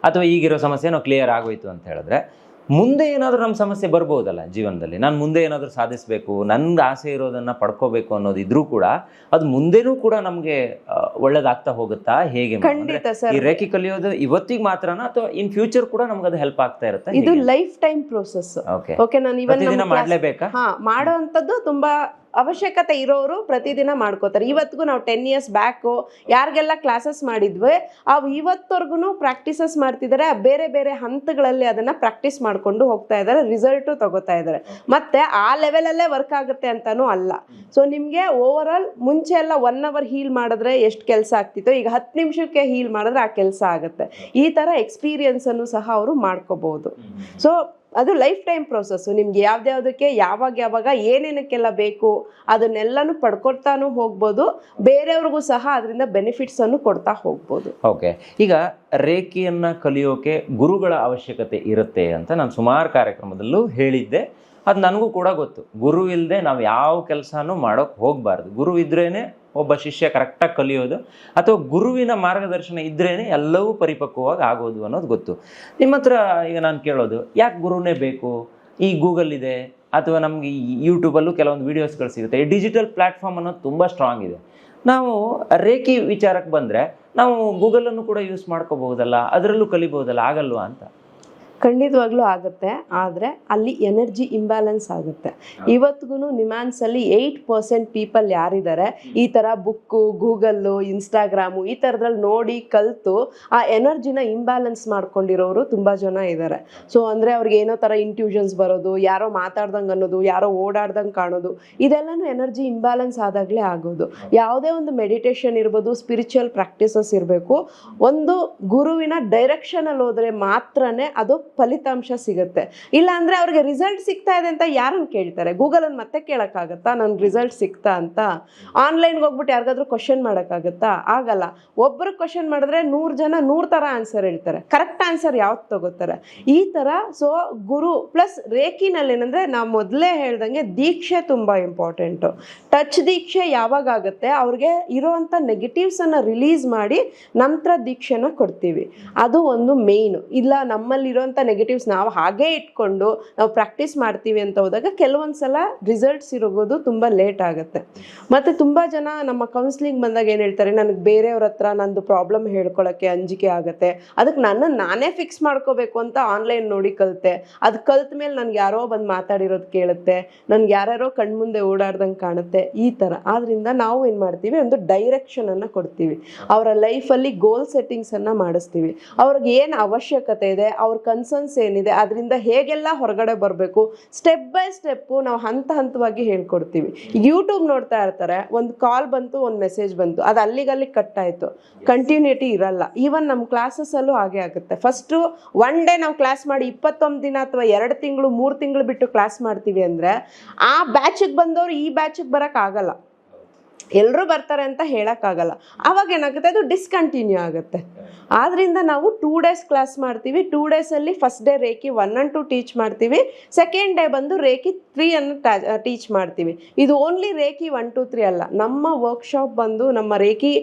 ಅಥವಾ ಈಗಿರೋ ಸಮಸ್ಯೆನೋ ಕ್ಲಿಯರ್ ಆಗೋಯ್ತು ಅಂತ ಹೇಳಿದ್ರೆ ಮುಂದೆ ಏನಾದರೂ ನಮ್ಮ ಸಮಸ್ಯೆ ಬರ್ಬೋದಲ್ಲ ಜೀವನದಲ್ಲಿ? ನಾನು ಮುಂದೆ ಏನಾದರೂ ಸಾಧಿಸಬೇಕು ನನ್ಗೆ ಆಸೆ ಇರೋದನ್ನು ಪಡ್ಕೋಬೇಕು ಅನ್ನೋದು ಇದ್ರೂ ಕೂಡ ಅದು ಮುಂದೆನೂ ಕೂಡ ನಮಗೆ ಒಳ್ಳೇದಾಗ್ತಾ ಹೋಗುತ್ತಾ? ಹೇಗೆ? ಖಂಡಿತ ಸರ್. ಈ ರೇಖೆ ಕಲಿಯೋದು ಇವತ್ತಿಗೆ ಮಾತ್ರನಾ ಅಥವಾ ಇನ್ ಫ್ಯೂಚರ್ ಕೂಡ ನಮ್ಗೆ ಅದು ಹೆಲ್ಪ್ ಆಗ್ತಾ ಇರುತ್ತೆ? ಇದು lifetime process okay okay ನಾನು ಇವತ್ತಿನ ಮಾಡಲೇಬೇಕಾ? ಹಾ ಮಾಡೋ ಅಂಥದ್ದು ತುಂಬಾ ಅವಶ್ಯಕತೆ ಇರೋರು ಪ್ರತಿದಿನ ಮಾಡ್ಕೋತಾರೆ. ಇವತ್ತಿಗೂ ನಾವು ಟೆನ್ ಇಯರ್ಸ್ ಬ್ಯಾಕು ಯಾರಿಗೆಲ್ಲ ಕ್ಲಾಸಸ್ ಮಾಡಿದ್ವಿ, ಅವು ಇವತ್ತವರೆಗೂ ಪ್ರಾಕ್ಟೀಸಸ್ ಮಾಡ್ತಿದ್ದಾರೆ ಬೇರೆ ಬೇರೆ ಹಂತಗಳಲ್ಲಿ ಅದನ್ನು ಪ್ರಾಕ್ಟೀಸ್ ಮಾಡಿಕೊಂಡು ಹೋಗ್ತಾ ಇದ್ದಾರೆ ರಿಸಲ್ಟು ತಗೋತಾ ಇದ್ದಾರೆ ಮತ್ತೆ ಆ ಲೆವೆಲಲ್ಲೇ ವರ್ಕ್ ಆಗುತ್ತೆ ಅಂತಲೂ ಅಲ್ಲ. ಸೊ ನಿಮಗೆ ಓವರ್ ಆಲ್ ಮುಂಚೆ ಎಲ್ಲ ಒನ್ ಅವರ್ ಹೀಲ್ ಮಾಡಿದ್ರೆ ಎಷ್ಟು ಕೆಲಸ ಆಗ್ತಿತ್ತು, ಈಗ ಹತ್ತು ನಿಮಿಷಕ್ಕೆ ಹೀಲ್ ಮಾಡಿದ್ರೆ ಆ ಕೆಲಸ ಆಗುತ್ತೆ. ಈ ಥರ ಎಕ್ಸ್ಪೀರಿಯನ್ಸನ್ನು ಸಹ ಅವರು ಮಾಡ್ಕೋಬಹುದು ಸೊ ಅದು ಲೈಫ್ ಟೈಮ್ ಪ್ರೊಸೆಸ್ಸು ನಿಮ್ಗೆ ಯಾವ್ದ್ಯಾವ್ದಕ್ಕೆ, ಯಾವಾಗ ಯಾವಾಗ, ಏನೇನಕ್ಕೆಲ್ಲ ಬೇಕು, ಅದನ್ನೆಲ್ಲನೂ ಪಡ್ಕೊಡ್ತಾನು ಹೋಗ್ಬೋದು. ಬೇರೆಯವ್ರಿಗೂ ಸಹ ಅದರಿಂದ ಬೆನಿಫಿಟ್ಸ್ ಅನ್ನು ಕೊಡ್ತಾ ಹೋಗ್ಬೋದು. ಓಕೆ. ಈಗ ರೇಖೆಯನ್ನು ಕಲಿಯೋಕೆ ಗುರುಗಳ ಅವಶ್ಯಕತೆ ಇರುತ್ತೆ ಅಂತ ನಾನು ಸುಮಾರು ಕಾರ್ಯಕ್ರಮದಲ್ಲೂ ಹೇಳಿದ್ದೆ. ಅದು ನನಗೂ ಕೂಡ ಗೊತ್ತು. ಗುರು ಇಲ್ಲದೆ ನಾವು ಯಾವ ಕೆಲಸನೂ ಮಾಡೋಕ್ಕೆ ಹೋಗಬಾರ್ದು. ಗುರು ಇದ್ರೇ ಒಬ್ಬ ಶಿಷ್ಯ ಕರೆಕ್ಟಾಗಿ ಕಲಿಯೋದು ಅಥವಾ ಗುರುವಿನ ಮಾರ್ಗದರ್ಶನ ಇದ್ರೇ ಎಲ್ಲವೂ ಪರಿಪಕ್ವವಾಗಿ ಆಗೋದು ಅನ್ನೋದು ಗೊತ್ತು. ನಿಮ್ಮ ಹತ್ರ ಈಗ ನಾನು ಕೇಳೋದು, ಯಾಕೆ ಗುರುನೇ ಬೇಕು? ಈ ಗೂಗಲ್ ಇದೆ, ಅಥವಾ ನಮಗೆ ಯೂಟ್ಯೂಬಲ್ಲೂ ಕೆಲವೊಂದು ವೀಡಿಯೋಸ್ಗಳು ಸಿಗುತ್ತೆ. ಈ ಡಿಜಿಟಲ್ ಪ್ಲಾಟ್ಫಾರ್ಮ್ ಅನ್ನೋದು ತುಂಬ ಸ್ಟ್ರಾಂಗ್ ಇದೆ. ನಾವು ರೇಖಿ ವಿಚಾರಕ್ಕೆ ಬಂದರೆ ನಾವು ಗೂಗಲನ್ನು ಕೂಡ ಯೂಸ್ ಮಾಡ್ಕೋಬಹುದಲ್ಲ, ಅದರಲ್ಲೂ ಕಲಿಬಹುದಲ್ಲ, ಆಗಲ್ವಾ ಅಂತ? ಖಂಡಿತವಾಗ್ಲೂ ಆಗುತ್ತೆ, ಆದರೆ ಅಲ್ಲಿ ಎನರ್ಜಿ ಇಂಬ್ಯಾಲೆನ್ಸ್ ಆಗುತ್ತೆ. ಇವತ್ತಿಗೂ ನಿಮ್ಯಾನ್ಸಲ್ಲಿ ಏಯ್ಟ್ ಪರ್ಸೆಂಟ್ ಪೀಪಲ್ ಯಾರಿದ್ದಾರೆ ಈ ಥರ ಬುಕ್ಕು, ಗೂಗಲ್ಲು, ಇನ್ಸ್ಟಾಗ್ರಾಮು, ಈ ಥರದ್ರಲ್ಲಿ ನೋಡಿ ಕಲಿತು ಆ ಎನರ್ಜಿನ ಇಂಬ್ಯಾಲೆನ್ಸ್ ಮಾಡ್ಕೊಂಡಿರೋರು ತುಂಬ ಜನ ಇದ್ದಾರೆ ಸೊ ಅಂದರೆ ಅವ್ರಿಗೆ ಏನೋ ಥರ ಇಂಟ್ಯೂಷನ್ಸ್ ಬರೋದು, ಯಾರೋ ಮಾತಾಡ್ದಂಗೆ ಅನ್ನೋದು, ಯಾರೋ ಓಡಾಡ್ದಂಗೆ ಕಾಣೋದು, ಇದೆಲ್ಲನೂ ಎನರ್ಜಿ ಇಂಬ್ಯಾಲೆನ್ಸ್ ಆದಾಗಲೇ ಆಗೋದು. ಯಾವುದೇ ಒಂದು ಮೆಡಿಟೇಷನ್ ಇರ್ಬೋದು ಸ್ಪಿರಿಚುವಲ್ ಪ್ರಾಕ್ಟೀಸಸ್ ಇರಬೇಕು, ಒಂದು ಗುರುವಿನ ಡೈರೆಕ್ಷನಲ್ಲಿ ಹೋದರೆ ಮಾತ್ರನೇ ಅದು ಫಲಿತಾಂಶ ಸಿಗುತ್ತೆ. ಇಲ್ಲ ಅಂದ್ರೆ ಅವ್ರಿಗೆ ರಿಸಲ್ಟ್ ಸಿಗ್ತಾ ಇದೆ ಅಂತ ಯಾರನ್ನ ಕೇಳ್ತಾರೆ? ಗೂಗಲನ್ನು ಮತ್ತೆ ಕೇಳೋಕ್ಕಾಗತ್ತಾ? ನನ್ಗೆ ರಿಸಲ್ಟ್ ಸಿಗ್ತಾ ಅಂತ? ಆನ್ಲೈನ್ಗೆ ಹೋಗ್ಬಿಟ್ಟು ಯಾರಿಗಾದ್ರೂ ಕ್ವಶನ್ ಮಾಡೋಕ್ಕಾಗತ್ತಾ? ಆಗಲ್ಲ. ಒಬ್ಬರು ಕ್ವಶನ್ ಮಾಡಿದ್ರೆ ನೂರು ಜನ ನೂರು ಥರ ಆನ್ಸರ್ ಹೇಳ್ತಾರೆ. ಕರೆಕ್ಟ್ ಆನ್ಸರ್ ಯಾವ್ದು ತಗೋತಾರೆ? ಈ ಥರ ಸೊ ಗುರು ಪ್ಲಸ್ ರೇಖಿನಲ್ಲಿ ಏನಂದ್ರೆ ನಾವು ಮೊದಲೇ ಹೇಳ್ದಂಗೆ ದೀಕ್ಷೆ ತುಂಬ ಇಂಪಾರ್ಟೆಂಟು ಟಚ್ ದೀಕ್ಷೆ ಯಾವಾಗ ಆಗುತ್ತೆ? ಅವ್ರಿಗೆ ಇರೋವಂಥ ನೆಗೆಟಿವ್ಸನ್ನು ರಿಲೀಸ್ ಮಾಡಿ ನಂತರ ದೀಕ್ಷೆನ ಕೊಡ್ತೀವಿ. ಅದು ಒಂದು ಮೇಯ್ನು ಇಲ್ಲ, ನಮ್ಮಲ್ಲಿರೋಂಥ ನೆಗೆಟಿವ್ಸ್ ನಾವು ಹಾಗೇ ಇಟ್ಕೊಂಡು ನಾವು ಪ್ರಾಕ್ಟೀಸ್ ಮಾಡ್ತೀವಿ ಅಂತ ಹೋದಾಗ ಕೆಲವೊಂದು ಸಲ ರಿಸಲ್ಟ್ಸ್ ಇರೋದು ತುಂಬ ಲೇಟ್ ಆಗುತ್ತೆ. ಮತ್ತು ತುಂಬ ಜನ ನಮ್ಮ ಕೌನ್ಸಿಲಿಂಗ್ ಬಂದಾಗ ಏನು ಹೇಳ್ತಾರೆ, ನನಗೆ ಬೇರೆಯವ್ರ ಹತ್ರ ನಂದು ಪ್ರಾಬ್ಲಮ್ ಹೇಳ್ಕೊಳ್ಳೋಕ್ಕೆ ಅಂಜಿಕೆ ಆಗುತ್ತೆ. ಅದಕ್ಕೆ ನನ್ನ ನಾನೇ ಫಿಕ್ಸ್ ಮಾಡ್ಕೋಬೇಕು ಅಂತ ಆನ್ಲೈನ್ ನೋಡಿ ಕಲಿತೆ. ಅದು ಕಲ್ತ ಮೇಲೆ ನನಗೆ ಯಾರೋ ಬಂದು ಮಾತಾಡಿರೋದು ಕೇಳುತ್ತೆ. ನನಗೆ ಯಾರ್ಯಾರೋ ಕಣ್ಮುಂದೆ ಓಡಾಡ್ದಂಗೆ ಕಾಣುತ್ತೆ. ಈ ಥರ ಆದ್ದರಿಂದ ನಾವು ಏನು ಮಾಡ್ತೀವಿ, ಒಂದು ಡೈರೆಕ್ಷನನ್ನು ಕೊಡ್ತೀವಿ. ಅವರ ಲೈಫಲ್ಲಿ ಗೋಲ್ ಸೆಟ್ಟಿಂಗ್ಸನ್ನು ಮಾಡಿಸ್ತೀವಿ. ಅವ್ರಿಗೆ ಏನು ಅವಶ್ಯಕತೆ ಇದೆ, ಅವ್ರ ಕನ್ಸ್ ಕನ್ಸರ್ನ್ಸ್ ಏನಿದೆ, ಅದರಿಂದ ಹೇಗೆಲ್ಲ ಹೊರಗಡೆ ಬರಬೇಕು ಸ್ಟೆಪ್ ಬೈ ಸ್ಟೆಪ್ಪು ನಾವು ಹಂತ ಹಂತವಾಗಿ ಹೇಳ್ಕೊಡ್ತೀವಿ. ಯೂಟ್ಯೂಬ್ ನೋಡ್ತಾ ಇರ್ತಾರೆ, ಒಂದು ಕಾಲ್ ಬಂತು, ಒಂದು ಮೆಸೇಜ್ ಬಂತು, ಅದು ಅಲ್ಲಿಗಲ್ಲಿ ಕಟ್ ಆಯಿತು. ಕಂಟಿನ್ಯೂಟಿ ಇರಲ್ಲ. ಈವನ್ ನಮ್ಮ ಕ್ಲಾಸಸ್ಸಲ್ಲೂ ಹಾಗೆ ಆಗುತ್ತೆ. ಫಸ್ಟು ಒನ್ ಡೇ ನಾವು ಕ್ಲಾಸ್ ಮಾಡಿ ಇಪ್ಪತ್ತೊಂದು ದಿನ ಅಥವಾ ಎರಡು ತಿಂಗಳು, ಮೂರು ತಿಂಗಳು ಬಿಟ್ಟು ಕ್ಲಾಸ್ ಮಾಡ್ತೀವಿ ಅಂದರೆ, ಆ ಬ್ಯಾಚಿಗೆ ಬಂದವರು ಈ ಬ್ಯಾಚಿಗೆ ಬರೋಕ್ಕಾಗಲ್ಲ ಎಲ್ಲರೂ ಬರ್ತಾರೆ ಅಂತ ಹೇಳೋಕ್ಕಾಗಲ್ಲ. ಅವಾಗ ಏನಾಗುತ್ತೆ? ಅದು ಡಿಸ್ಕಂಟಿನ್ಯೂ ಆಗುತ್ತೆ. ಆದ್ರಿಂದ ನಾವು ಟೂ ಡೇಸ್ ಕ್ಲಾಸ್ ಮಾಡ್ತೀವಿ. ಟೂ ಡೇಸಲ್ಲಿ first day reiki one and two teach ಮಾಡ್ತೀವಿ. ಸೆಕೆಂಡ್ ಡೇ ಬಂದು ರೇಖಿ ತ್ರೀ ಅನ್ನು ಟೀಚ್ ಮಾಡ್ತೀವಿ. ಇದು only reiki one two three ಅಲ್ಲ. ನಮ್ಮ ವರ್ಕ್ಶಾಪ್ ಬಂದು, ನಮ್ಮ ರೇಖಿ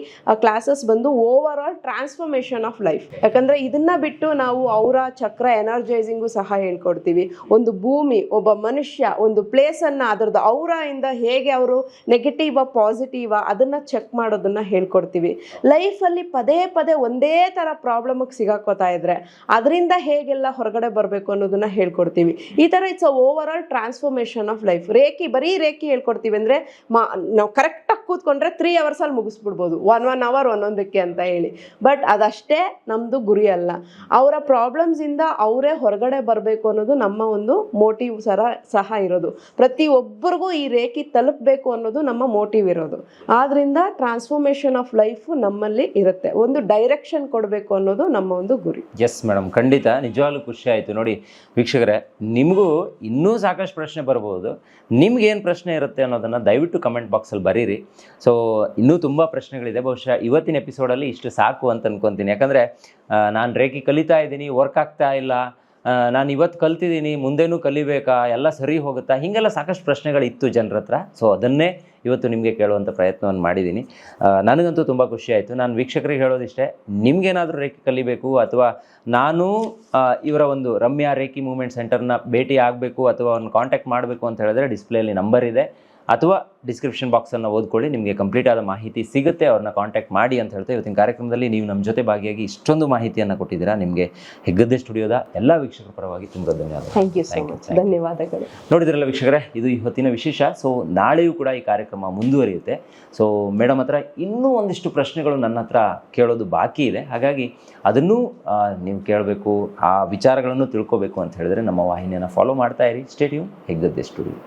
ಕ್ಲಾಸಸ್ ಬಂದು over all transformation of life ಯಾಕಂದರೆ ಇದನ್ನ ಬಿಟ್ಟು ನಾವು ಅವರ ಚಕ್ರ ಎನರ್ಜೈಸಿಂಗು ಸಹ ಹೇಳ್ಕೊಡ್ತೀವಿ. ಒಂದು ಭೂಮಿ, ಒಬ್ಬ ಮನುಷ್ಯ, ಒಂದು ಪ್ಲೇಸನ್ನು ಅದರದ್ದು ಅವರ ಇಂದ ಹೇಗೆ ಅವರು ನೆಗೆಟಿವ್ ಪಾಸಿಟಿವ್ ಅದನ್ನು ಚೆಕ್ ಮಾಡೋದನ್ನ ಹೇಳ್ಕೊಡ್ತೀವಿ. ಲೈಫಲ್ಲಿ ಪದೇ ಪದೇ ಒಂದೇ ಥರ ಪ್ರಾಬ್ಲಮಿಗೆ ಸಿಗಾಕೋತಾ ಇದ್ರೆ ಅದರಿಂದ ಹೇಗೆಲ್ಲ ಹೊರಗಡೆ ಬರಬೇಕು ಅನ್ನೋದನ್ನ ಹೇಳ್ಕೊಡ್ತೀವಿ. ಈ ಥರ it's a overall transformation of life reiki, ಬರೀ ರೇಖಿ ಹೇಳ್ಕೊಡ್ತೀವಿ ಅಂದರೆ ಮಾ, ನಾವು ಕರೆಕ್ಟಾಗಿ ಕೂತ್ಕೊಂಡ್ರೆ ತ್ರೀ ಅವರ್ಸಲ್ಲಿ ಮುಗಿಸ್ಬಿಡ್ಬೋದು. ಒನ್ ಒನ್ ಅವರ್ ಒಂದೊಂದಕ್ಕೆ ಅಂತ ಹೇಳಿ. ಬಟ್ ಅದಷ್ಟೇ ನಮ್ಮದು ಗುರಿ ಅಲ್ಲ. ಅವರ ಪ್ರಾಬ್ಲಮ್ಸಿಂದ ಅವರೇ ಹೊರಗಡೆ ಬರಬೇಕು ಅನ್ನೋದು ನಮ್ಮ ಒಂದು ಮೋಟಿವ್ ಸರ, ಸಹ ಇರೋದು. ಪ್ರತಿ ಒಬ್ಬರಿಗೂ ಈ ರೇಖಿ ತಲುಪಬೇಕು ಅನ್ನೋದು ನಮ್ಮ ಮೋಟಿವ್ ಇರೋದು. ಆದ್ರಿಂದ ಟ್ರಾನ್ಸ್ಫಾರ್ಮೇಷನ್ ಆಫ್ ಲೈಫ್ ನಮ್ಮಲ್ಲಿ ಇರುತ್ತೆ. ಒಂದು ಡೈರೆಕ್ಷನ್ ಕೊಡಬೇಕು ಅನ್ನೋದು ನಮ್ಮ ಒಂದು ಗುರಿ. ಎಸ್ ಮೇಡಮ್ ಖಂಡಿತ. ನಿಜವಾಗ್ಲೂ ಖುಷಿ ಆಯಿತು. ನೋಡಿ, ವೀಕ್ಷಕರೇ, ನಿಮಗೂ ಇನ್ನೂ ಸಾಕಷ್ಟು ಪ್ರಶ್ನೆ ಬರ್ಬೋದು. ನಿಮ್ಗೆ ಏನು ಪ್ರಶ್ನೆ ಇರುತ್ತೆ ಅನ್ನೋದನ್ನು ದಯವಿಟ್ಟು ಕಮೆಂಟ್ ಬಾಕ್ಸಲ್ಲಿ ಬರೀರಿ. ಸೊ ಇನ್ನೂ ತುಂಬ ಪ್ರಶ್ನೆಗಳಿದೆ. ಬಹುಶಃ ಇವತ್ತಿನ ಎಪಿಸೋಡಲ್ಲಿ ಇಷ್ಟು ಸಾಕು ಅಂತ ಅನ್ಕೊತೀನಿ. ಯಾಕಂದರೆ ನಾನು ರೇಖಿ ಕಲಿತಾ ಇದ್ದೀನಿ ವರ್ಕ್ ಆಗ್ತಾ ಇಲ್ಲ. ನಾನು ಇವತ್ತು ಕಲ್ತಿದ್ದೀನಿ ಮುಂದೇನೂ ಕಲಿಬೇಕಾ, ಎಲ್ಲ ಸರಿ ಹೋಗುತ್ತಾ? ಹೀಗೆಲ್ಲ ಸಾಕಷ್ಟು ಪ್ರಶ್ನೆಗಳಿತ್ತು ಜನರ ಹತ್ರ ಸೊ ಅದನ್ನೇ ಇವತ್ತು ನಿಮಗೆ ಕೇಳುವಂಥ ಪ್ರಯತ್ನವನ್ನು ಮಾಡಿದ್ದೀನಿ ನನಗಂತೂ ತುಂಬ ಖುಷಿ ಆಯಿತು. ನಾನು ವೀಕ್ಷಕರಿಗೆ ಹೇಳೋದಿಷ್ಟೇ, ನಿಮಗೇನಾದರೂ ರೇಖೆ ಕಲಿಬೇಕು ಅಥವಾ ನಾನು ಇವರ ಒಂದು ರಮ್ಯಾ ರೇಖಿ ಮೂವ್ಮೆಂಟ್ ಸೆಂಟರ್ನ ಭೇಟಿ ಆಗಬೇಕು ಅಥವಾ ಅವ್ರನ್ನ ಕಾಂಟ್ಯಾಕ್ಟ್ ಮಾಡಬೇಕು ಅಂತ ಹೇಳಿದ್ರೆ ಡಿಸ್ಪ್ಲೇಲಿ ನಂಬರ್ ಇದೆ. ಅಥವಾ ಡಿಸ್ಕ್ರಿಪ್ಷನ್ ಬಾಕ್ಸನ್ನು ಓದ್ಕೊಳ್ಳಿ ನಿಮಗೆ ಕಂಪ್ಲೀಟ್ ಆದ ಮಾಹಿತಿ ಸಿಗುತ್ತೆ ಅವ್ರನ್ನ ಕಾಂಟ್ಯಾಕ್ಟ್ ಮಾಡಿ ಅಂತ ಹೇಳ್ತಾ ಇವತ್ತಿನ ಕಾರ್ಯಕ್ರಮದಲ್ಲಿ ನೀವು ನಮ್ಮ ಜೊತೆ ಭಾಗಿಯಾಗಿ ಇಷ್ಟೊಂದು ಮಾಹಿತಿಯನ್ನು ಕೊಟ್ಟಿದ್ದೀರಾ. ನಿಮಗೆ ಹೆಗ್ಗದ್ದೆ ಸ್ಟುಡಿಯೋದ ಎಲ್ಲ ವೀಕ್ಷಕರ ಪರವಾಗಿ ತುಂಬ ಧನ್ಯವಾದ ಧನ್ಯವಾದಗಳು. ನೋಡಿದ್ರಲ್ಲ ವೀಕ್ಷಕರೇ ಇದು ಇವತ್ತಿನ ವಿಶೇಷ. ಸೊ ನಾಳೆಯೂ ಕೂಡ ಈ ಕಾರ್ಯಕ್ರಮ ಮುಂದುವರಿಯುತ್ತೆ. ಸೊ ಮೇಡಮ್ ಹತ್ರ ಇನ್ನೂ ಒಂದಿಷ್ಟು ಪ್ರಶ್ನೆಗಳು ನನ್ನ ಹತ್ರ ಕೇಳೋದು ಬಾಕಿ ಇದೆ. ಹಾಗಾಗಿ ಅದನ್ನು ನೀವು ಕೇಳಬೇಕು ಆ ವಿಚಾರಗಳನ್ನು ತಿಳ್ಕೋಬೇಕು ಅಂತ ಹೇಳಿದ್ರೆ ನಮ್ಮ ವಾಹಿನಿಯನ್ನು ಫಾಲೋ ಮಾಡ್ತಾ ಇರಿ. Stadium Heggadde studio.